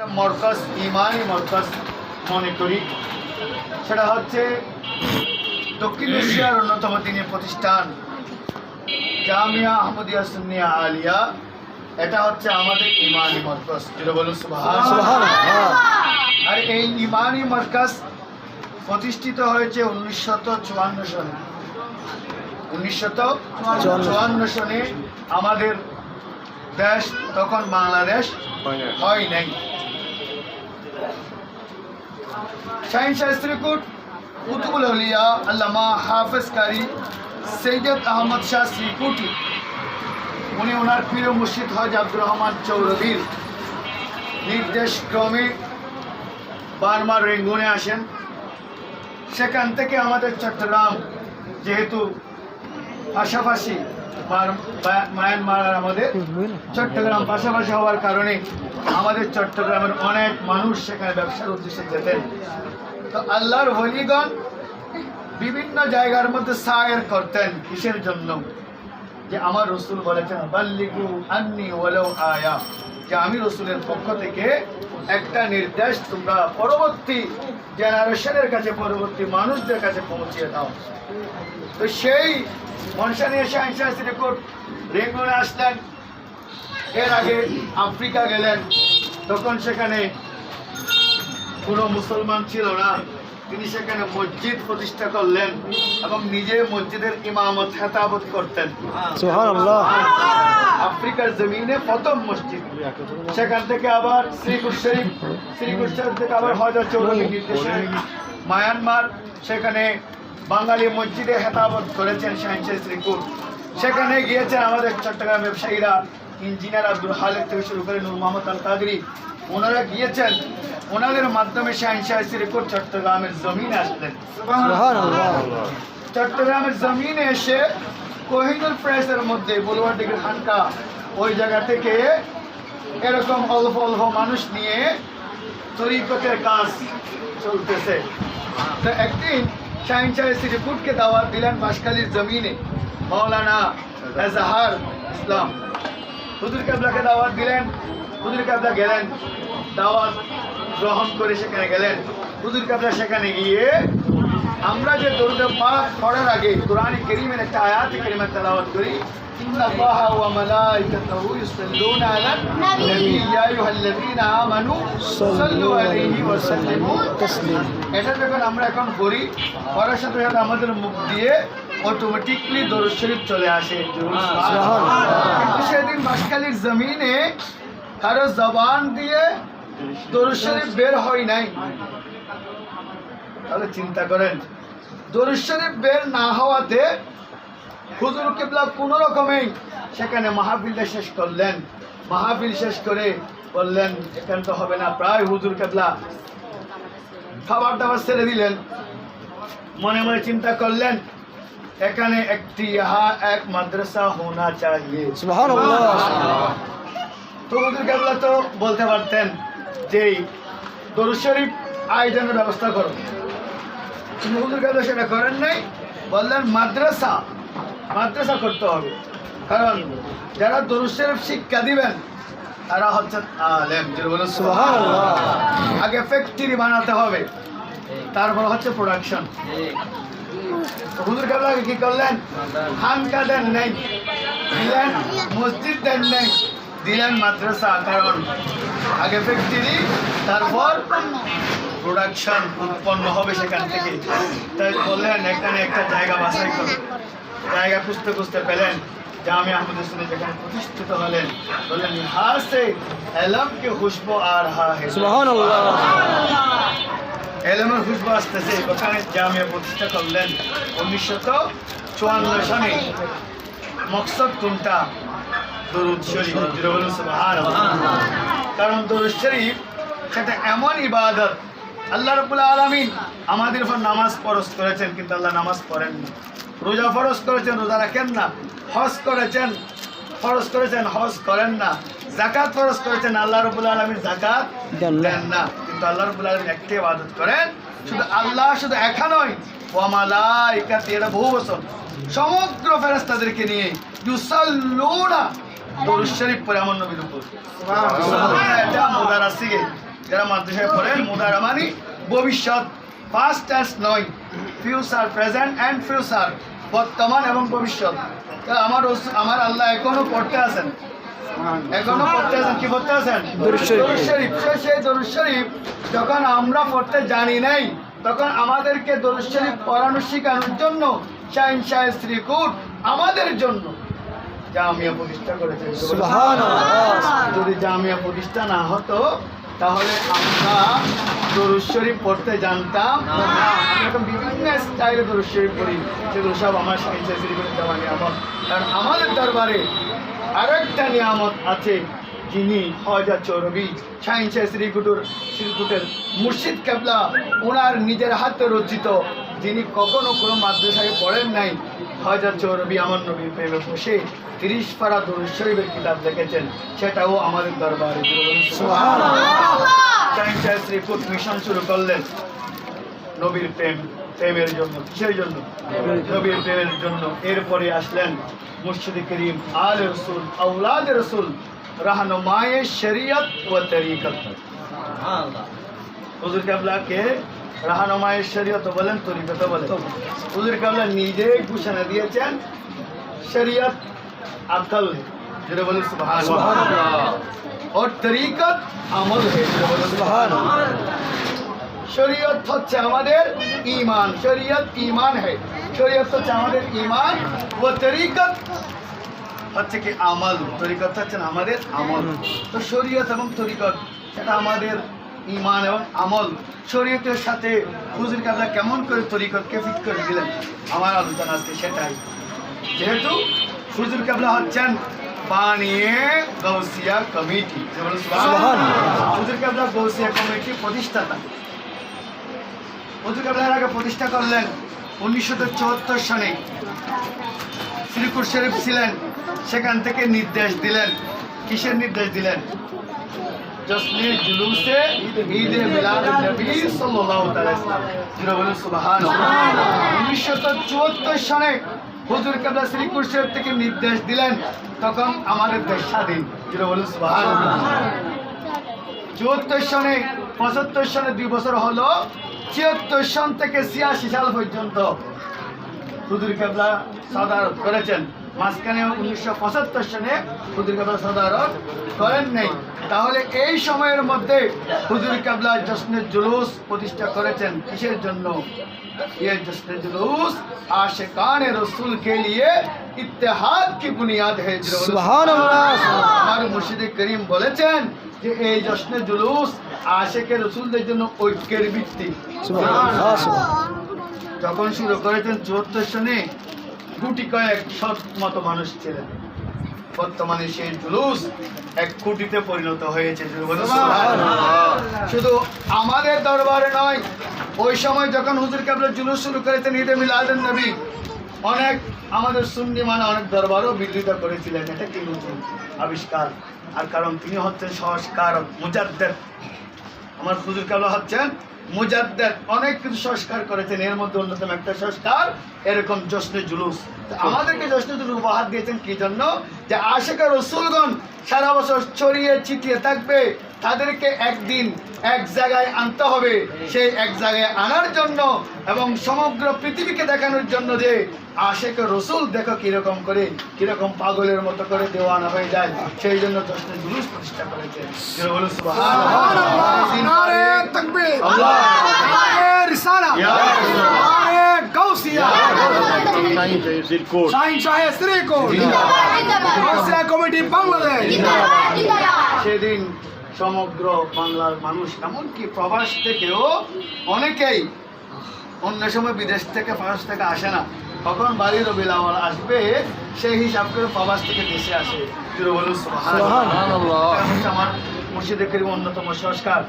একটা মরকজ ইমানই মরকজ মনে করি। সেটা হচ্ছে দক্ষিণ এশিয়ার অন্যতম তিনি প্রতিষ্ঠান জামিয়া আহমদিয়া সুন্নিয়া আলিয়া। এটা হচ্ছে আমাদের ইমানি মরকজ যেটা বলুন আর এই ইমানি মার্কাজ প্রতিষ্ঠিত হয়েছে উনিশশত চুয়ান্ন সনে। উনিশশত চুয়ান্ন সনে আমাদের দেশ তখন বাংলাদেশ হয় নাই। শাহিন শাহ শ্রীকুট কুতুবুল আলিয়া আল্লামা হাফেজ কারি সৈয়দ আহমদ শাহ শ্রীকুটি উনি ওনার প্রিয় মুর্শিদ হজ আব্দুর রহমান চৌরবীর নির্দেশ ক্রমে বারবার রেঙ্গুনে আসেন। সেখান থেকে আমাদের চট্টগ্রাম, যেহেতু পাশাপাশি মায়ানমার আর আমাদের চট্টগ্রাম পাশাপাশি হওয়ার কারণে আমাদের চট্টগ্রামের অনেক মানুষ সেখানে ব্যবসার উদ্দেশ্যে যেতেন। তো আল্লাহর হলিগণ বিভিন্ন জায়গার মধ্যে সায়ের করতেন কিসের জন্য? যে আমার রসুল বলেছেন, বাল্লিগু আন্নি ওয়ালাউ আয়া। যে আমি রসুলের পক্ষ থেকে একটা নির্দেশ তোমরা পরবর্তী জেনারেশনের কাছে, পরবর্তী মানুষদের কাছে পৌঁছিয়ে দাও। তো সেই মনসা নিয়ে সায়েন্স রেকর্ড রেঙ্গুনে আসলেন। এর আগে আফ্রিকা গেলেন। তখন সেখানে কোনো মুসলমান ছিল না। তিনি সেখানে মসজিদ প্রতিষ্ঠা করলেন এবং নিজে মসজিদের ইমামত হেতাবত করতেন। আফ্রিকার জমিনে প্রথম মসজিদ। সেখান থেকে আবার শ্রীকুট শরীফ শ্রীকুট শরীফ থেকে আবার হজর চৌরবী নির্দেশে মায়ানমার সেখানে বাঙালি মসজিদে হেতাবত করেছেন শাহিনশাহ শ্রীকুট সেখানে গিয়েছেন আমাদের চট্টগ্রাম ব্যবসায়ীরা, ইঞ্জিনিয়ার আব্দুল হালেক থেকে শুরু করে নূর মোহাম্মদ আল কাদরি ওনারা গিয়েছেন, ওনাদের মাধ্যমে শাহিনশাহ শ্রীকুট চট্টগ্রামের জমিনে আসলেন। চট্টগ্রামের জমিনে এসে কোহিনুর প্রেসের মধ্যে বলুয়ার দিকে খানকা, ওই জায়গা থেকে এরকম অল্প অল্প মানুষ নিয়ে তরিকতের কাজ চলতেছে। তো একদিন শাহিন শাহ শ্রীপুটকে দাওয়াত দিলেন বাসখালীর জমিনে মৌলানা এজাহার ইসলাম হুজুর কাবলাকে দাওয়াত দিলেন হুজুর কাবলা গেলেন দাওয়াত গ্রহণ করে সেখানে গেলেন হুজুর কাবলা সেখানে গিয়ে আমরা যে দরুদ পাক পড়ার আগে কোরআন করিমের একটা আয়াত করিমের তেলাওয়াত করি আল্লাহা ওয়া মালাইকাতাহু ইউসাল্লুনা আলান নবী ইয়া আইয়ুহাল্লাযীনা আমানু সাল্লু আলাইহি ওয়া সাল্লিমু তাসলিম এটা যখন আমরা এখন করি পড়ার সাথে সাথে আমাদের মুখ দিয়ে অটোমেটিকলি দরুদ শরীফ চলে আসে। কিন্তু সেদিন বাসখালীর জমিনে কারও জবান দিয়ে দরুদ শরীফ বের হয় নাই। তাহলে চিন্তা করেন দরুদ শরীফ বের না হওয়াতে হুজুর কিবলা কোনো রকমেই সেখানে মাহফিলটা শেষ করলেন। মাহফিল শেষ করে বললেন এখানে তো হবে না প্রায় হুজুর কেবলা খাবার দাবার ছেড়ে দিলেন। মনে মনে চিন্তা করলেন এখানে একটি ইহা এক মাদ্রাসা হোনা চাহিয়ে তো হুজুর কেবলা তো বলতে পারতেন যে দরুদ শরীফ আয়োজনের ব্যবস্থা করো। কিন্তু হুজুর কেবলা সেটা করেন নাই বললেন মাদ্রাসা মাদ্রাসা করতে হবে। কারণ যারা দরুদ শিক্ষা দিবেন, তারা হচ্ছে আগে ফ্যাক্টরি বানাতে হবে। তারপর হচ্ছে প্রোডাকশন কি করলেন? খানকা দেন নেই, দিলেন, মসজিদ দেন নেই, দিলেন মাদ্রাসা, কারণ আগে ফ্যাক্টরি তারপর প্রোডাকশন উৎপন্ন হবে সেখান থেকে। তাই বললেন, এখানে একটা জায়গা বাছাই করো। জায়গা খুঁজতে খুঁজতে পেলেন জামে আহমদ হোসেন যেখানে প্রতিষ্ঠিত হলেন বললেন ইহার সে এলম কে খুশবু আ রহা है এলমের খুশবু আসতেছে ওখানে জামিয়া প্রতিষ্ঠা করলেন উনিশশত চুয়ান্ন সনে মকসদ কোনটা দরুদ শরীফ। কারণ দরুদ শরীফ সেটা এমন ইবাদত আল্লাহ রবুল্লা আলমিন আমাদের উপর নামাজ ফরজ করেছেন কিন্তু আল্লাহ নামাজ পড়েন না রোজা ফরজ করেছেন রোজা রাখেন না। হজ করেছেন ফরজ করেছেন হজ করেন না। জাকাত ফরজ করেছেন আল্লাহ রবুল্লা আলমিন জাকাত দেন না। কিন্তু আল্লাহ রবুল আলমিন একটি ইবাদত করেন শুধু আল্লাহ শুধু একা নয় ওয়ামালাইকাতি এটা বহু বছর। সমগ্র ফেরেশতাদেরকে নিয়ে ইউসাল্লুনা দরুদ শরীফ পড়ে আমার নবীর উপর। এটা মুদারাসিকে যারা মাদ্রাসায় পড়েন মুদারা মানে ভবিষ্যৎ পাস্ট টেন্স নয়। ফিউচার প্রেজেন্ট অ্যান্ড ফিউচার বর্তমান এবং ভবিষ্যৎ। আমার আমার আল্লাহ এখনও পড়তে আছেন। এখনও পড়তে আছেন কি পড়তে আছেন? শরীফ। সে সেই দরুদ শরীফ যখন আমরা পড়তে জানি নাই তখন আমাদেরকে দরুদ শরীফ পড়ানো শেখানোর জন্য শাহিন শাহ শ্রীকুট আমাদের জন্য। জামিয়া প্রতিষ্ঠা করেছে। সুবহানাল্লাহ। যদি জামিয়া প্রতিষ্ঠা না হতো তাহলে আমরা দরুদ শরীফ পড়তে জানতাম। এরকম বিভিন্ন স্টাইলে দরুদ শরীফ পড়ি সেগুলো সব আমার শাহ শ্রীকুটের দেওয়া নিয়ামত কারণ আমাদের দরবারে আরেকটা নিয়ামত আছে যিনি হজা চৌরবি শাহ শ্রীকুটুর শ্রীকুটের মুর্শিদ কেবলা ওনার নিজের হাতে রচিত যিনি কখনো কোনো মাদ্রাসায় পড়েন নাই হজরত চৌরবি আমার নবীর প্রেমে বসে তিরিশ পারা দরুদ শরীফের কিতাব লিখেছেন সেটাও আমাদের দরবারে। শ্রীকুট মিশন শুরু করলেন নবীর প্রেম প্রেমের জন্য কিসের জন্য? নবীর প্রেমের জন্য। এরপরে আসলেন মুর্শিদ করিম আল রসুল আউলাদ রসুল রাহনুমায়ে শরিয়ত ও তরিকত। হুজুর কাবলাকে রাহানুমায় শরীয়ত বলেন তরিকত বলেন। হুজুর কাবলা নিজে ঘোষণা দিয়েছেন শরিয়ত আবদাল যেটা বলেন ওর তরিকত আমল শরীয়ত হচ্ছে আমাদের ইমান শরীয়ত ইমান হ্যাঁ শরীয়ত হচ্ছে আমাদের ইমান ও তরিকত হচ্ছে কি আমল। তরিকত হচ্ছেন আমাদের আমল। তো শরীয়ত এবং তরিকত সেটা আমাদের ইমান এবং আমল শরীয়তের সাথে হুজুর কাবলা কেমন করে তরিকতকে ফিট করে দিলেন? আমার আলোচনা আজকে সেটাই। যেহেতু হুজুর কাবলা হচ্ছেন বানিয়ে গৌসিয়া কমিটি। হুজুর কাবলা গৌসিয়া কমিটি প্রতিষ্ঠাতা। হুজুর কাবলার আগে প্রতিষ্ঠা করলেন উনিশশো চুয়াত্তর সনে শ্রীকুর শরীফ ছিলেন সেখান থেকে নির্দেশ দিলেন। কিসের নির্দেশ দিলেন? জসনে জুলুসে ঈদে মিলাদ নবী সাল্লাল্লাহু তাআলা ইসলাম যেটা বলেন সুবহানাল্লাহ। 1974 সনে হুজুর কাবলা শ্রীকুর শরীফ থেকে নির্দেশ দিলেন তখন আমাদের দেশ স্বাধীন। যেটা বলেন সুবহানাল্লাহ। চুয়াত্তর সনে পঁচাত্তর সনে দুই বছর হলো ছিয়াত্তর সন থেকে ছিয়াশি সাল পর্যন্ত হুজুর কেবলা সদারত করেছেন। মাঝখানে উনিশশো পঁচাত্তর সনে হুজুর কেবলা সদারত করেন নেই তাহলে এই সময়ের মধ্যে হুজুর কেবলা জশ্নে জুলুস প্রতিষ্ঠা করেছেন কিসের জন্য ये जश्न जुलूस आशिकान रसूल के लिए इत्तेहाद की बुनियाद है সুবহানাল্লাহ আমার মুর্শিদে করিম বলেছেন যে এই জশ্নে জুলুস আশেকে রসুলদের জন্য ঐক্যের ভিত্তি সুবহানাল্লাহ সুবহানাল্লাহ যখন শুরু করেছেন চুয়াত্তর সনে গুটি কয়েক শত মতো মানুষ ছিলেন। বর্তমানে সেই জুলুস এক কোটিতে পরিণত হয়েছে। শুধু আমাদের দরবারে নয় ওই সময় যখন হুজুর কাবলা জুলুস শুরু করেছেন ঈদে মিলাদুন নবী অনেক আমাদের সুন্নি মানে অনেক দরবারও বিরোধিতা করেছিলেন। এটা কি নতুন আবিষ্কার? আর কারণ তিনি হচ্ছেন সংস্কার মুজাদ্দেদ। আমার হুজুর কাবলা হচ্ছেন মুজাদ্দেদ অনেক কিছু সংস্কার করেছেন এর মধ্যে অন্যতম একটা সংস্কার এরকম জশ্নে জুলুস। আমাদেরকে জশ্নে জুলুস উপহার দিয়েছেন কি জন্য? যে আশেখা রসুলগণ সারা বছর ছড়িয়ে ছিটিয়ে থাকবে তাদেরকে একদিন এক জায়গায় আনতে হবে। সেই এক জায়গায় আনার জন্য এবং সমগ্র পৃথিবীকে দেখানোর জন্য যে আশেকে রসুল দেখো কীরকম করে কীরকম পাগলের মতো করে দেওয়ানা হয়ে যায়। সেই জন্য জুলুস প্রতিষ্ঠা করেছে। সেদিন সমগ্র বাংলার মানুষ এমনকি প্রবাস থেকেও অনেকেই অন্য সময় বিদেশ থেকে প্রবাস থেকে আসে না। কখন বাড়ির রবিলাওয়াল আসবে সেই হিসাব করে প্রবাস থেকে দেশে আসে। আমার মুর্শিদে করিম অন্যতম সংস্কার।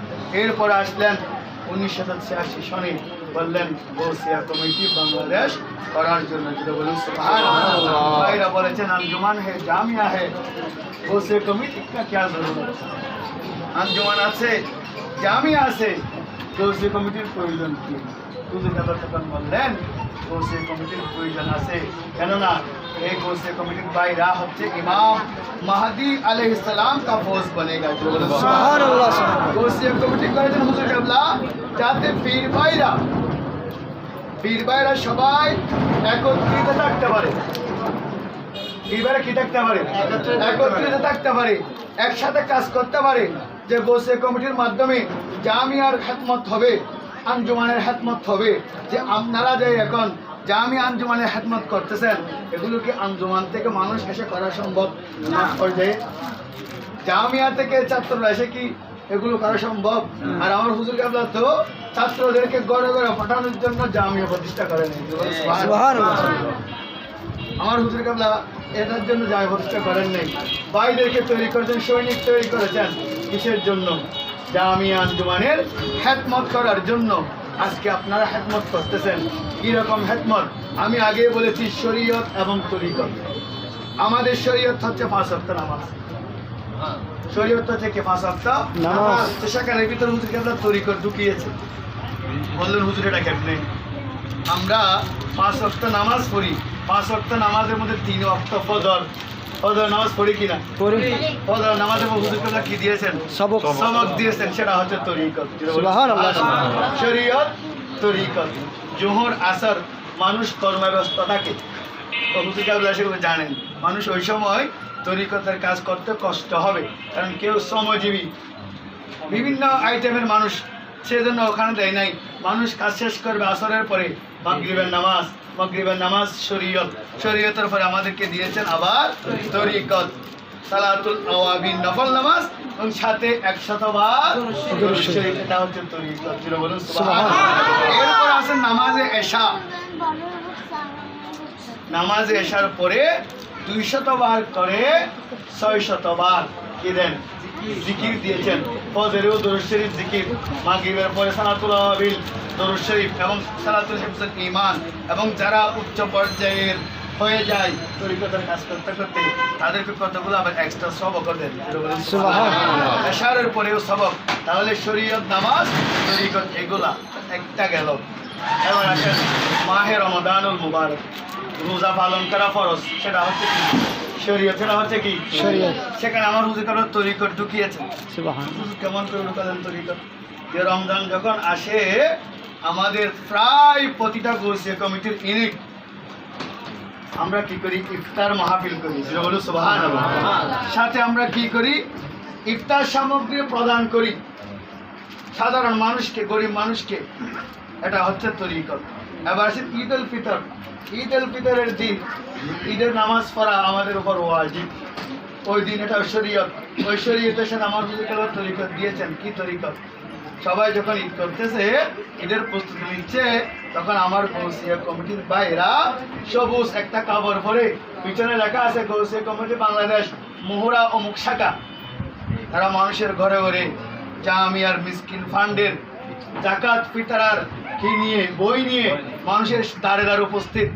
এরপরে আসলেন উনিশশো ছিয়াশি সনে বললেন বৌসিয়া কমিটি বাংলাদেশ করার জন্য। যেটা বলুন বলেছেন আঞ্জুমান হে জামিয়া হে। বৌসিয়া কমিটি? কা ক্যা আঞ্জমান আছে জামি আছে। তৌসি কমিটির প্রয়োজন কি? দুজনেরা যখন বললেন কৌশে কমিটির প্রয়োজন আছে। কেননা এই কোর্সে কমিটির বাইরা হচ্ছে ইমাম মাহাদি আলহ ইসলাম কা ফোর্স বলেগা কৌশে কমিটি করেছেন হুজুর কেবলা যাতে পীর ভাইরা পীর ভাইরা সবাই একত্রিত থাকতে পারে। পীর ভাইরা কি থাকতে পারে? একত্রিত থাকতে পারে একসাথে কাজ করতে পারে। যে গোসিয়া কমিটির মাধ্যমে জামিয়ার খেদমত হবে আঞ্জুমানের হেদমত হবে যে আপনারা যে এখন জামি আঞ্জুমানের হেদমত করতেছেন এগুলো কি আঞ্জুমান থেকে মানুষ এসে করা সম্ভব না। পর্যায়ে জামিয়া থেকে ছাত্ররা এসে কি এগুলো করা সম্ভব? আর আমার হুজুর কাবলা তো ছাত্রদেরকে গড়ে গড়ে পাঠানোর জন্য জামিয়া প্রতিষ্ঠা করেন। আমার হুজুর কাবলা এটার জন্য জামিয়া প্রতিষ্ঠা করেন নাই। ভাইদেরকে তৈরি করেছেন সৈনিক তৈরি করেছেন। কিসের জন্য? জামিয়া আঞ্জুমানের হেদমত করার জন্য। আজকে আপনারা হেদমত করতেছেন। কীরকম হেদমত আমি আগে বলেছি শরীয়ত এবং তরিকত। আমাদের শরীয়ত হচ্ছে পাঁচ সপ্তাহ নামাজ। শরীয়ত হচ্ছে থেকে পাঁচ সপ্তাহ নামাজ। তো সেখানের ভিতরে হুজুরকে আমরা তরিকত ঢুকিয়েছে। বললেন হুজুর এটা কেমনে? আমরা পাঁচ অক্ট নামাজ পড়ি। পাঁচ অক্ট নামাজের মধ্যে তিন অক্ট ফজর। ফজর নামাজ পড়ি কিনা? পড়ি। ফজর নামাজের মধ্যে হুজুর কেবলা কি দিয়েছেন? সবক। সবক। দিয়েছেন সেটা হচ্ছে তরিকত। সুবহানাল্লাহ। শরীয়ত তরিকত। জোহর আসর মানুষ কর্মব্যস্ত থাকে হুজুর কেবলা সেগুলো জানেন মানুষ ওই সময় তরিকতের কাজ করতে কষ্ট হবে। কারণ কেউ শ্রমজীবী। বিভিন্ন আইটেমের মানুষ সেজন্য ওখানে দেয় নাই। মানুষ কাজ শেষ করবে আসরের পরে মাগরিবের নামাজ। মাগরিবের নামাজ শরীয়ত। শরীয়তের পরে আমাদেরকে দিয়েছেন আবার তরিকত। সালাতুল আওয়াবিন, নফল নামাজ এবং সাথে একশতবার এটা হচ্ছে তরিকত জুড়ে বলুন এরপর আছে নামাজে এশা। নামাজে এসার পরে দুই শতবার করে ছয় শতবার কি দেন? জিকির দিয়েছেন। ফজরেও দরুদ শরীফ জিকির। মাগরিবের পরে সালাতুল আবিল দরুদ শরীফ এবং সালাতুল হিফজুল ঈমান এবং যারা উচ্চ পর্যায়ের হয়ে যায় তরিকতের কাজ করতে করতে তাদেরকে কতগুলো আবার এক্সট্রা সবক দেন। এশারের পরেও সবক। তাহলে শরীয়ত নামাজ তরিকত এগুলা একটা গেল। এবার আসেন মাহে রমাদানুল মুবারক। রোজা পালন করা ফরজ সেটা হচ্ছে কি হচ্ছে কি? শরীয়ত। সেখানে আমার হুজুর কারও তরিকত ঢুকিয়েছে হুজুর কেমন করে ঢুকালেন তরিকত? যে রমজান যখন আসে আমাদের প্রায় প্রতিটা গোসিয়া কমিটির ইউনিট আমরা কি করি? ইফতার মাহফিল করি। হলো সাথে আমরা কি করি? ইফতার সামগ্রী প্রদান করি। সাধারণ মানুষকে গরিব মানুষকে। এটা হচ্ছে তরিকত। এবার আসেন ঈদ উল ফিতর। ঈদ উল ফিতরের দিন, ঈদের নামাজ পড়া আমাদের উপর ওয়াজিব। ওই দিন এটা শরীয়তের সাথে আমার হুজুর তরিকত দিয়েছেন, কি তরিকত? সবাই যখন ঈদ করতেছে, ঈদের প্রস্তুতি নিচ্ছে, তখন আমার গৌসিয়া কমিটির বাইরা সবুজ একটা কাপড় পরে, পিছনে লেখা আছে গৌসিয়া কমিটি বাংলাদেশ, মোহরা অমুক শাখা তারা মানুষের ঘরে ঘরে জামিয়ার মিসকিন ফান্ডের জাকাত ফিতারার কি নিয়ে, বই নিয়ে মানুষের দাঁড়ে দাঁড়ে উপস্থিত?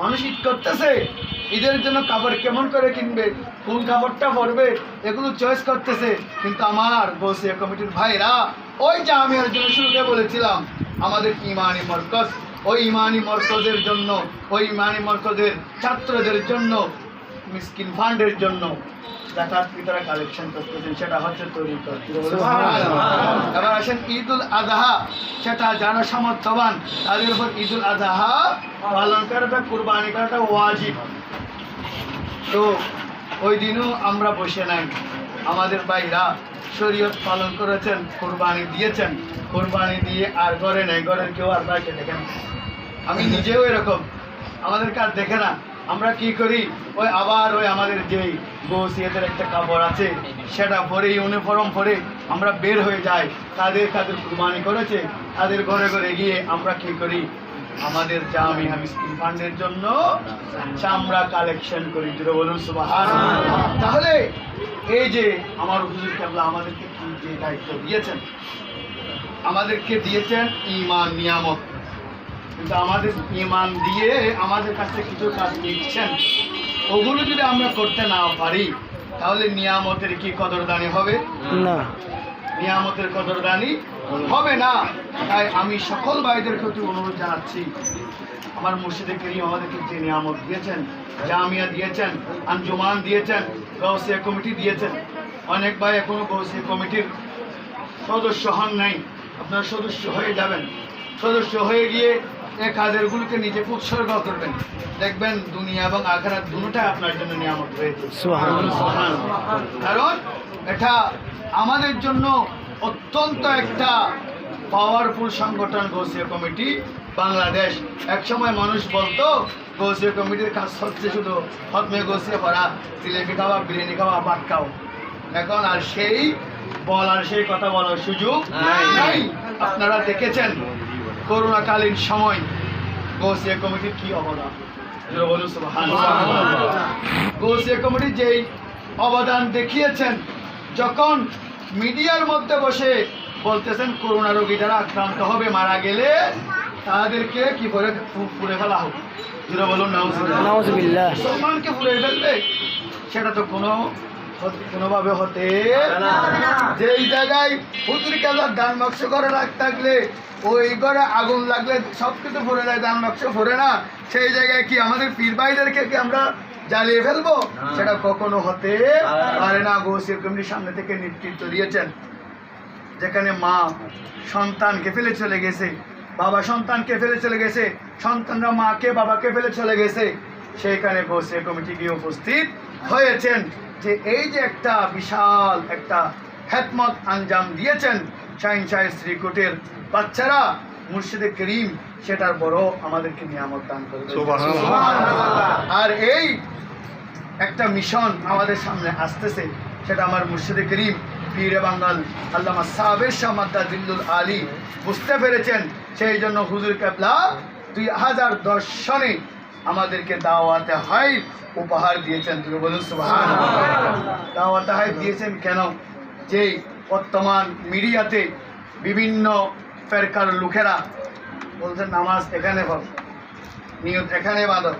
মানুষ ঈদ করতেছে, ঈদের জন্য কাপড় কেমন করে কিনবে, কোন কাপড়টা পরবে, এগুলো চয়েস করতেছে। কিন্তু আমার বসে কমিটির ভাইরা, ওই যে আমি ওর জন্য শুরুতে বলেছিলাম, আমাদের ইমানি মরকজ, ওই ইমানি মরকজের জন্য, ওই ইমানি মরকজের ছাত্রদের জন্য, মিসকিন ফান্ডের জন্য জাকাত কালেকশন করতেছেন, সেটা হচ্ছে আজহা, সেটা সামর্থ্যবান তাদের উপর আজহা পালন করাটা, কুরবানি করাটা ওয়াজিব। তো ওই দিনও আমরা বসে নাই। আমাদের ভাইরা শরীয়ত পালন করেছেন, কোরবানি দিয়েছেন। কোরবানি দিয়ে আর ঘরে নেই, ঘরের কেউ আর বাইকে দেখেন আমি নিজেও এরকম। আমাদের কাজ দেখে না। আমরা কি করি? ওই আবার ওই আমাদের যেই গৌসিয়াদের একটা কাপড় আছে, সেটা পরে ইউনিফর্ম পরে আমরা বের হয়ে যাই। তাদের কাদের কুরবানি করেছে। তাদের ঘরে ঘরে গিয়ে আমরা কি করি? আমাদের জামিয়া মিসকিন ফান্ডের জন্য চামড়া কালেকশন করি। যেটা বলুন তাহলে এই যে আমার হুজুর কেবলা আমাদেরকে কি যে দায়িত্ব দিয়েছেন? আমাদেরকে দিয়েছেন ইমান নিয়ামত। কিন্তু আমাদের ইমান দিয়ে আমাদের কাছে কিছু কাজ নিচ্ছেন। ওগুলো যদি আমরা করতে না পারি তাহলে নিয়ামতের কি কদরদানি হবে? না। নিয়ামতের কদরদানি হবে না। তাই আমি সকল ভাইদের প্রতি অনুরোধ জানাচ্ছি আমার মুর্শিদে করিম আমাদেরকে যে নিয়ামত দিয়েছেন জামিয়া দিয়েছেন আঞ্জুমান দিয়েছেন গৌসিয়া কমিটি দিয়েছেন অনেক ভাই এখনও গৌসিয়া কমিটির সদস্য হন নাই। আপনার সদস্য হয়ে যাবেন। সদস্য হয়ে গিয়ে এই কাজেরগুলোকে নিজেকে উৎসর্গ করবেন। দেখবেন দুনিয়া এবং আখেরাত দুটোটাই আপনার জন্য নিয়ামত। সুবহানাল্লাহ। কারণ এটা আমাদের জন্য অত্যন্ত একটা পাওয়ারফুল সংগঠন গৌসিয়া কমিটি বাংলাদেশ। একসময় মানুষ বলতো গৌসিয়া কমিটির কাজ হচ্ছে শুধু হতমে গৌসিয়া পড়া জিলেপি খাওয়া বিরিয়ানি খাওয়া ভাত খাও এখন আর সেই বলার সেই কথা বলার সুযোগ নাই। আপনারা দেখেছেন করোনাকালীন সময় গোসিয়া কমিটির কি অবদান? জোরে বলুন সুবহানাল্লাহ। গৌসিয়া কমিটি যেই অবদান দেখিয়েছেন যখন মিডিয়ার মধ্যে বসে বলতেছেন করোনা রোগী যারা আক্রান্ত হবে মারা গেলে তাদেরকে কি করে ফু- ফুড়ে ফেলা হোক? জোরে বলুন নাউজুবিল্লাহ। নাউজুবিল্লাহ। মুসলমানকে ফেলবে? সেটা তো কোনো কোনোভাবে হতে যেই জায়গায় হুজুর কেলার দান বাক্স করে রাখ থাকলে ওই ঘরে আগুন লাগলে সব কিছু ভরে যায় দান বাক্স ভরে না। সেই জায়গায় কি আমাদের পীর ভাইদেরকে কি আমরা জ্বালিয়ে ফেলব? সেটা কখনো হতে পারে না গৌসির কমিটির সামনে থেকে নেতৃত্ব দিয়েছেন। যেখানে মা সন্তানকে ফেলে চলে গেছে বাবা সন্তানকে ফেলে চলে গেছে সন্তানরা মাকে বাবাকে ফেলে চলে গেছে সেইখানে বসে কমিটি গিয়ে উপস্থিত হয়েছেন। যে এই যে একটা বিশাল একটা হেতমত আঞ্জাম দিয়েছেন শাহিন শাহের শ্রীকুটের বাচ্চারা মুর্শিদে করিম সেটার বড় আমাদেরকে নিয়ামত দান করে আর এই একটা মিশন আমাদের সামনে আসতেছে সেটা আমার মুর্শিদে করিম পীরে বাঙ্গাল আল্লামা সাবের শামাদ্দা দিল্লুল আলী বুঝতে পেরেছেন সেই জন্য হুজুর কেবলা দুই হাজার দশ সনে আমাদেরকে দাওয়াতে হয় উপহার দিয়েছেন তুমি বলুন সুবহান দাওয়াতে হয় দিয়েছেন কেন? যে বর্তমান মিডিয়াতে বিভিন্ন ফেরকার লোকেরা বলছেন নামাজ এখানে পড় নিয়ত এখানে বাঁধো।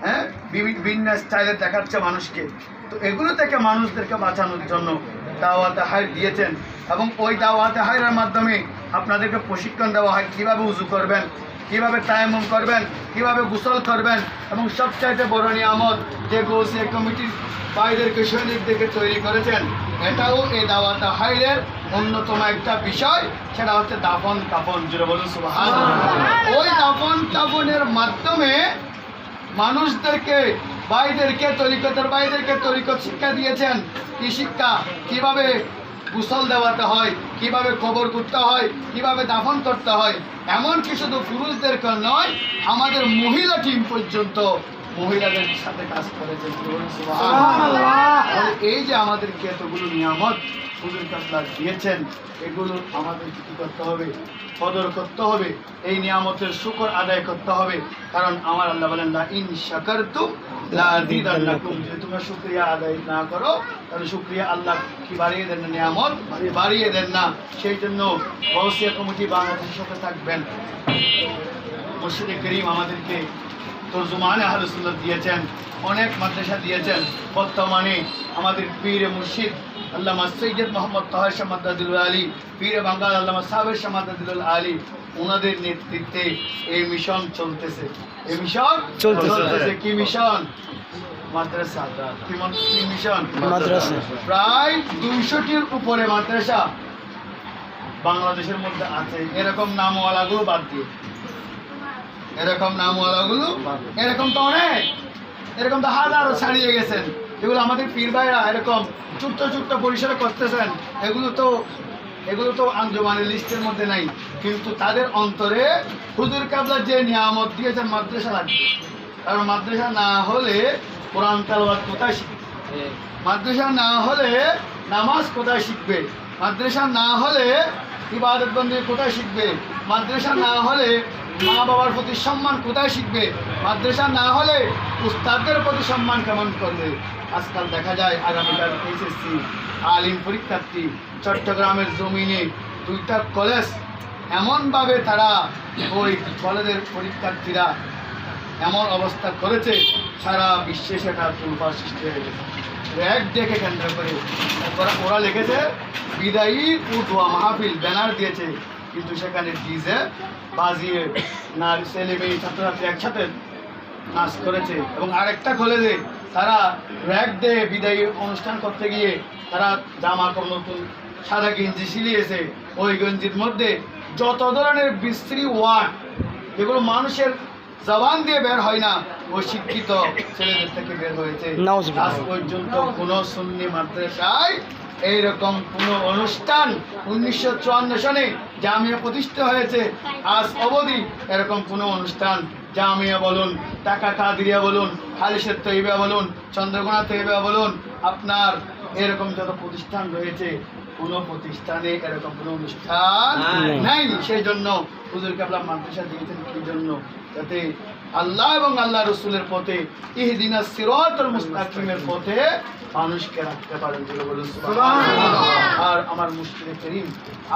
হ্যাঁ? বিভি- বিভিন্ন স্টাইলে দেখাচ্ছে মানুষকে। তো এগুলো থেকে মানুষদেরকে বাঁচানোর জন্য দাওয়াতে হায় দিয়েছেন। এবং ওই দাওয়াতে হায়ের মাধ্যমে আপনাদেরকে প্রশিক্ষণ দেওয়া হয়। কীভাবে উজু করবেন? কীভাবে তায়াম্মুম করবেন, কীভাবে গোসল করবেন, এবং সবচাইতে বড় নিয়ামত যে গৌসিয়া কমিটির ভাইদেরকে সৈনিকদেরকে তৈরি করেছেন, এটাও এই দাওয়াতে হাইরের অন্যতম একটা বিষয়, সেটা হচ্ছে দাফন কাফন জুড়ে বলুন। ওই দাফন কাফনের মাধ্যমে মানুষদেরকে ভাইদেরকে তরিকতের ভাইদেরকে তরিকত শিক্ষা দিয়েছেন। কি শিক্ষা? কীভাবে গুসল দেওয়াতে হয়? কীভাবে কবর করতে হয় কীভাবে দাফন করতে হয় এমনকি শুধু পুরুষদেরকে নয় আমাদের মহিলা টিম পর্যন্ত মহিলাদের সাথে কাজ করেছে। এই যে আমাদেরকে এতগুলো নিয়ামত হুজুর কাতলা দিয়েছেন, এগুলো আমাদের কি করতে হবে? কদর করতে হবে। এই নিয়ামতের শুকর আদায় করতে হবে। কারণ আমার আল্লাহ বলেন না ইন আযীদান্নাকুম। যদি তোমরা শুক্রিয়া আদায় না করো, তাহলে শুক্রিয়া আল্লাহ কি বাড়িয়ে দেন না, নিয়ামত বাড়িয়ে দেন না। সেই জন্য গৌসিয়া কমিটি বাংলাদেশের সাথে থাকবেন। মসজিদে করিম আমাদেরকে তর্জুমানে আহলুসুল্লাহ দিয়েছেন অনেক মাদ্রাসা দিয়েছেন। বর্তমানে আমাদের পীরে মুর্শিদ আল্লামা সৈয়দ মোহাম্মদ তহের শামাদ্দাদুল আলী পীরে বাঙ্গাল আল্লামা সাহেবের শামাদ্দাদুল আলী ওনাদের নেতৃত্বে এই মিশন চলতেছে। এই মিশন চলতেছে। কি মিশন? মাদ্রাসা। কি মিশন? মাদ্রাসা। প্রায় দুইশোটির উপরে মাদ্রাসা বাংলাদেশের মধ্যে আছে। এরকম নামওয়ালাগুলো বাদ দিয়ে। এরকম নামওয়ালাগুলো, এরকম তো অনেক, এরকম তো হাজারো ছাড়িয়ে গেছেন। এগুলো আমাদের পীর ভাইরা এরকম ছোট্ট ছোট্ট পরিসরে করতেছেন, এগুলো তো এগুলো তো আঞ্জমানের লিস্টের মধ্যে নাই। কিন্তু তাদের অন্তরে হুজুর কাবলার যে নিয়ামত দিয়েছেন মাদ্রাসা লাগবে। কারণ মাদ্রাসা না হলে কোরআন তালবাদ কোথায় শিখবে? মাদ্রাসা না হলে নামাজ কোথায় শিখবে? মাদ্রাসা না হলে ইবাদত বন্দী কোথায় শিখবে? মাদ্রাসা না হলে মা বাবার প্রতি সম্মান কোথায় শিখবে? মাদ্রাসা না হলে উস্তাদের প্রতি সম্মান কেমন করবে? আজকাল দেখা যায় আগামীকাল এইচএসসি, আলিম পরীক্ষার্থী, চট্টগ্রামের জমিনে দুইটা কলেজ এমনভাবে তারা ওই কলেজের পরীক্ষার্থীরা এমন অবস্থা করেছে, সারা বিশ্বে সেটা তুলপার সৃষ্টি হয়ে গেছে। এক ডেকে কেন্দ্র করে ওরা লিখেছে, বিদায়ী দোয়া মাহফিল ব্যানার দিয়েছে। কিন্তু সেখানে ডিজে বাজিয়ে না ছেলে মেয়ে ছাত্রছাত্রী একসাথে নাচ করেছে। এবং আরেকটা কলেজে তারা র্যাক দিয়ে বিদায়ী অনুষ্ঠান করতে গিয়ে তারা জামা কাপড় নতুন সাদা গেঞ্জি সিলিয়েছে ওই গেঞ্জির মধ্যে যত ধরনের বিশ্রী ওয়ার্ড যেগুলো মানুষের জবান দিয়ে বের হয় না ওই শিক্ষিত ছেলেদের থেকে বের হয়েছে। আজ পর্যন্ত কোনো সুন্নি মাদ্রাসায় এইরকম কোনো অনুষ্ঠান উনিশশো চুয়ান্ন সনে জামিয়া প্রতিষ্ঠা হয়েছে। আজ অবধি এরকম কোনো অনুষ্ঠান জামিয়া বলুন টাকা কাদিরিয়া বলুন খালিশের তৈবা বলুন চন্দ্রকোনা তৈবা বলুন আপনার এরকম যত প্রতিষ্ঠান রয়েছে কোনো প্রতিষ্ঠানে এরকম কোনো অনুষ্ঠান নেই। সেই জন্য হুজুর কাবলা মাদ্রাসা দিয়েছেন কি জন্য? যাতে আল্লাহ এবং আল্লাহ রসুলের পথে ইহদিনা সিরাতুল মুস্তাকিমের পথে মানুষকে রাখতে পারেন। আর আমার মুশকিলে করিম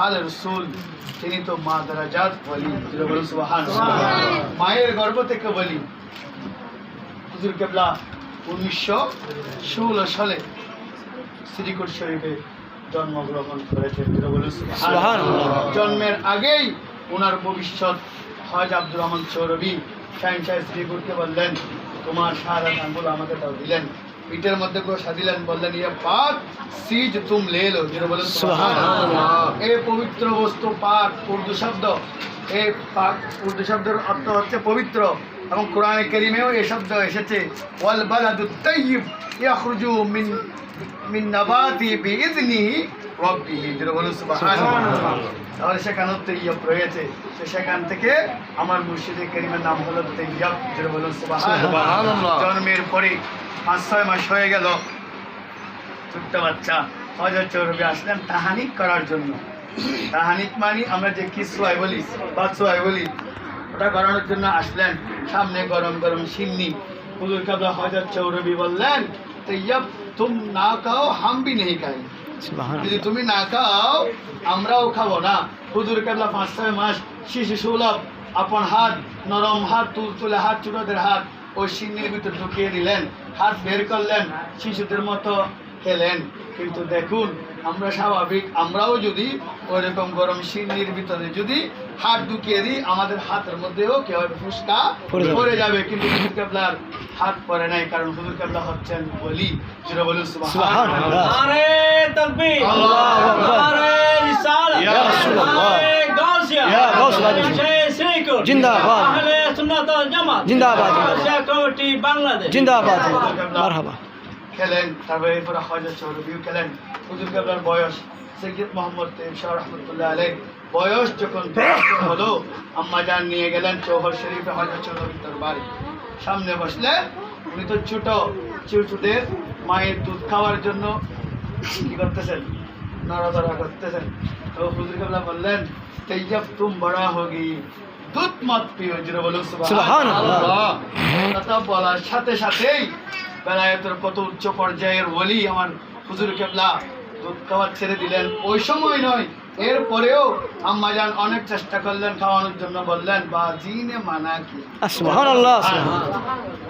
আল রসুল তিনি তো মা দারাজাত বলি যেটা বলুন সুবহানাল্লাহ। মায়ের গর্ভ থেকে বলি হুজুর কেবলা উনিশশো ষোলো সালে শ্রীকুট শরীফে জন্মগ্রহণ করেছেন। জন্মের আগেই ওনার ভবিষ্যৎ হজ আব্দুর রহমান চৌরবি বললেন তোমার সারা আঙ্গুল আমাকে তাও দিলেন পিঠের মধ্যে গোসা দিলেন বললেন ইয়ে পাক সিজ তুম লে লো। যেটা বলুন এই পবিত্র বস্তু পাক উর্দু শব্দ। এই পাক উর্দু শব্দের অর্থ হচ্ছে পবিত্র। এবং কোরআনে কেরিমেও এই শব্দ এসেছে ওয়াল বালাদু তাইয়িব ইয়াখরুজু মিন মিন নাবাতি রাব্বিহি যেটা বলুন তাহলে সেখানেও তৈয়ব রয়েছে। তো সেখান থেকে আমার মুর্শিদে করিমের নাম হলো তৈয়ব যেটা বলুন সুবহানাল্লাহ। সুবহানাল্লাহ। জন্মের পরে পাঁচ ছয় মাস হয়ে গেল। ছোট্ট বাচ্চা হজরত চৌরবি আসলেন তাহানিক করার জন্য। তাহানিক মানে আমরা যে কিসুয়াই বলি বাদসুয়াই বলি ওটা করানোর জন্য আসলেন। সামনে গরম গরম সিন্নি। হুজুর কাবলা হজরত চৌরবি বললেন তৈয়ব তুম না কাও হাম ভি নেই খাই যদি। তুমি না খাও, আমরাও খাব না হুজুর কেবলা পাঁচ ছয় মাস শিশু সুলভ, আপন হাত, নরম হাত তুল তুলে হাত ছোটদের হাত, ওই সিন্নির ভিতরে ঢুকিয়ে দিলেন, হাত বের করলেন, শিশুদের মতো খেলেন। কিন্তু দেখুন আমরা স্বাভাবিক আমরাও যদি ওইরকম গরম সিন্নির ভিতরে যদি হাত ঢুকিয়ে দিই আমাদের হাতের মধ্যেও কেউ ফুসকা পড়ে যাবে। কিন্তু হুজুর কাবলার হাত পরে নাই কারণ হুজুর কেবলা হচ্ছেন বলি যেটা বলুন জিন্দাবাদ। জিন্দাবাদ। জিন্দাবাদ। জিন্দাবাদ খেলেন তারপরে এরপরে হজরত চৌরবিও খেলেন। হুজুর কেবলার বয়স সৈয়দ মোহাম্মদ তেম শাহ রহমতুল্লাহ আলাই বয়স যখন হলো আম্মা যান নিয়ে গেলেন চৌহর শরীফে হজরত চৌরবির দরবারে। সামনে বসলে উনি তো ছোট চুটুদের মায়ের দুধ খাওয়ার জন্য কি করতেছেন? নড়াধরা করতেছেন। তো হুজুর কেবলা বললেন তৈয়ব তুম বড়া হোগি দুধ মত পিও। যেটা বলুন সুবহানাল্লাহ। কথা বলার সাথে সাথেই বেলায়েতের কত উচ্চ পর্যায়ের ওলি আমার হুজুর কেবলা দুধ খাওয়া ছেড়ে দিলেন। ওই সময় নয় এরপরেও আম্মাজান অনেক চেষ্টা করলেন খাওয়ানোর জন্য বললেন বাজিনে মানা কি?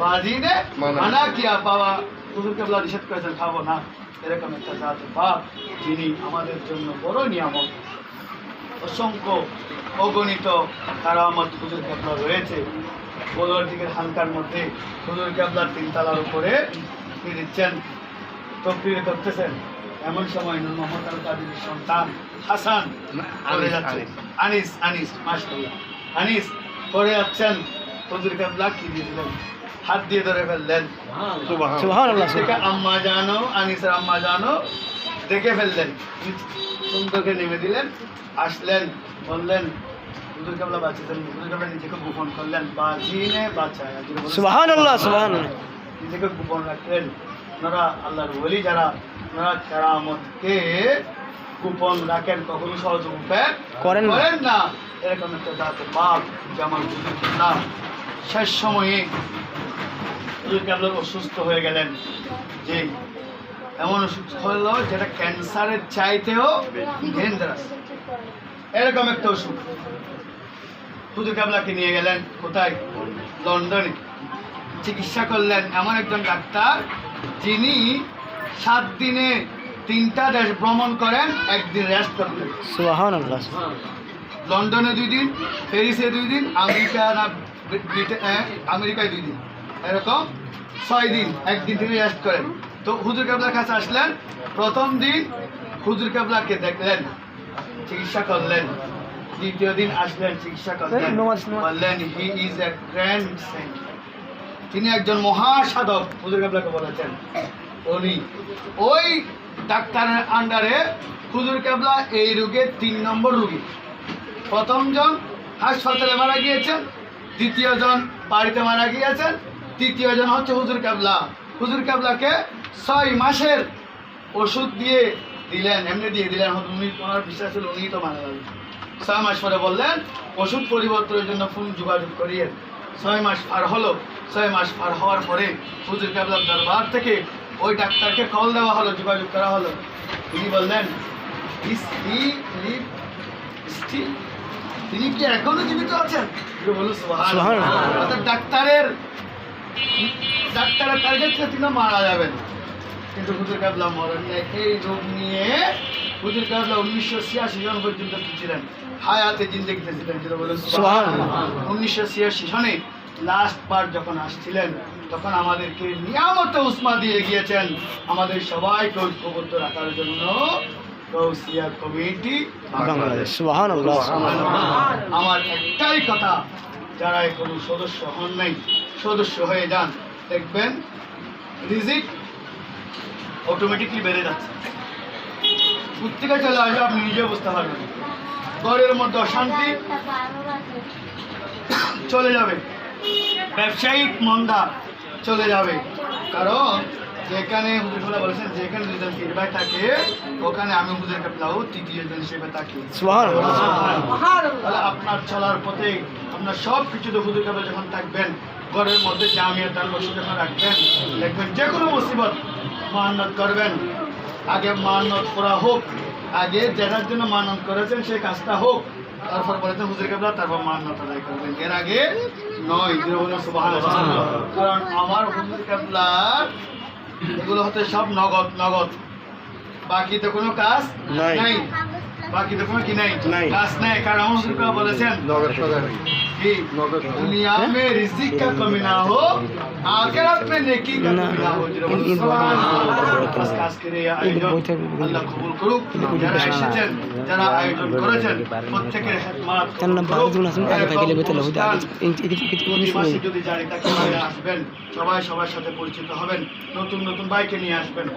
বাজিনে মানা। মানা কিয়া বাবা হুজুর কেবলা নিষেধ করেছেন খাব না। এরকম একটা জাত বাপ যিনি আমাদের জন্য বড় নিয়ামক অসংখ্য অগণিত কারামত হুজুর কেবলা রয়েছে। বদর দিকের হালকার মধ্যে হুজুর কেবলার তিনতলার উপরে কি দিচ্ছেন? তকরির করতেছেন এমন সময় নূর মোহাম্মদ আল কাদির সন্তান হাসান চলে আনিস, আনিস। মাশাআল্লাহ। আনিস পরে যাচ্ছেন হুজুর কেবলা কি দিয়ে দিলেন? হাত দিয়ে ধরে ফেললেন। সুবহানাল্লাহ। আম্মা জানো আনিসের আম্মা জানো দেখে ফেললেন। সুন্দরকে নেমে দিলেন আসলেন বললেন হুজুর কাবলা বাঁচিয়েছেন হুজুর কাবলা নিজেকে গোপন করলেন বাজিনে বাঁচায় নিজেকে গোপন রাখলেন ওনারা আল্লাহর বলি যারা ওনারা কেরামতকে গোপন রাখেন কখনো করেন করেন না। এরকম একটা বাপ শেষ সময়ে হুজুর কেবলা অসুস্থ হয়ে গেলেন। যে এমন অসুস্থ হলো যেটা ক্যান্সারের চাইতেও ডেঞ্জারাস এরকম একটা অসুখ হুজুর কেবলাকে নিয়ে গেলেন কোথায়? লন্ডনে। চিকিৎসা করলেন এমন একজন ডাক্তার যিনি সাত দিনে তিনটা দেশ ভ্রমণ করেন একদিন রেস্ট সুবহানাল্লাহ লন্ডনে দুই দিন প্যারিসে দুই দিন আমেরিকা না ব্রিটেন হ্যাঁ, আমেরিকায় দুই দিন। এরকম ছয় দিন একদিন তিনি রেস্ট করেন। তো হুজুর কাবলার কাছে আসলেন প্রথম দিন হুজুর কাবলাকে দেখলেন চিকিৎসা করলেন। দ্বিতীয় দিন আসলেন চিকিৎসা করলেন বললেন he is a grand saint তিনি একজন মহাসাধক হুজুর কাবলাকে বলেছেন। উনি ওই ডাক্তারের আন্ডারে হুজুর কাবলা এই রোগের তিন নম্বর রোগী। প্রথমজন হাসপাতালে মারা গিয়েছেন দ্বিতীয়জন বাড়িতে মারা গিয়েছেন তৃতীয়জন হচ্ছে হুজুর কাবলা। হুজুর কাবলাকে ছয় মাসের ওষুধ দিয়ে দিলেন এমনি দিয়ে দিলেন। উনি ওনার বিশ্বাস ছিল উনিই তো মারা যাবেন। ছয় মাস পরে বললেন ওষুধ পরিবর্তনের জন্য ফোন যোগাযোগ করিয়ে ছয় মাস পার হলো। ছয় মাস পার হওয়ার পরে হুজুর কাবলার দরবার থেকে ওই ডাক্তারকে কল দেওয়া হলো যোগাযোগ করা হলো। তিনি বললেন? তিনি কি এখনও জীবিত আছেন? ডাক্তারের ডাক্তারের টার্গেটে তিনি মারা যাবেন। কিন্তু হুজুর কাবলা মরেন এই রোগ নিয়ে হুজুর কাবলা উনিশশো ছিয়াশি জন পর্যন্ত কি ছিলেন? হায়াতে জিন্দগিতে ছিলেন যেটা বলে সুবহানাল্লাহ। উনিশশো ছিয়াশি সনে লাস্ট বার যখন আসছিলেন তখন আমাদেরকে নিয়ামত উসমা দিয়ে গিয়েছেন আমাদের সবাইকে ঐক্যবদ্ধ রাখার জন্য কমিটি আমার একটাই কথা যারা এখনও সদস্য হন নাই সদস্য হয়ে যান দেখবেন রিজিক অটোমেটিকলি বেড়ে যাচ্ছে। প্রত্যেকে চলে আসবে আপনি নিজে বুঝতে পারবেন। ঘরের মধ্যে অশান্তি চলে যাবে। ব্যবসায়িক মন্দা চলে যাবে। কারণ যেখানে হুজুরগুলা বলেছেন যেখানে দুজন ফিরবাই থাকে ওখানে আমি হুজুর কাপলাও তৃতীয় জন হিসেবে থাকি তাহলে আপনার চলার পথে আপনার সব কিছুতে হুজুর কাপড় যখন থাকবেন ঘরের মধ্যে জামিয়া তার বসে যখন রাখবেন দেখবেন যে কোনো মুসিবত মান্নত করবেন। আগে মানত করা হোক আগে যেটার জন্য মানত করেছেন সেই কাজটা হোক তারপর বলেছেন হুজুর কাবলা তারপর মান্যত আদায় করবেন এর আগে নয়। কারণ আমার হুজুর কাবলার এগুলো হতে সব নগদ নগদ বাকি তো কোনো কাজ নাই। নাই বাকি তো কোনো কি নাই নাই। কাজ নাই কারণ আমার হুজুর কাবলা বলেছেন कि दुनिया में रिजिक का कमी ना हो आखिरत में नेकी का না, कमी ना हो इन- इन- বাস কাজ করে আয়োজন আল্লাহ কবুল করুক যারা এসেছেন যারা আয়োজন করেছেন প্রত্যেকের হেদমাত কেন না বাহাদুর হাসান আগে থেকে লেবে তোলা হতে আগে প্রতি মাসে যদি জারি থাকে তাহলে আসবেন সবাই সবার সাথে পরিচিত হবেন নতুন নতুন বাইকে নিয়ে আসবেন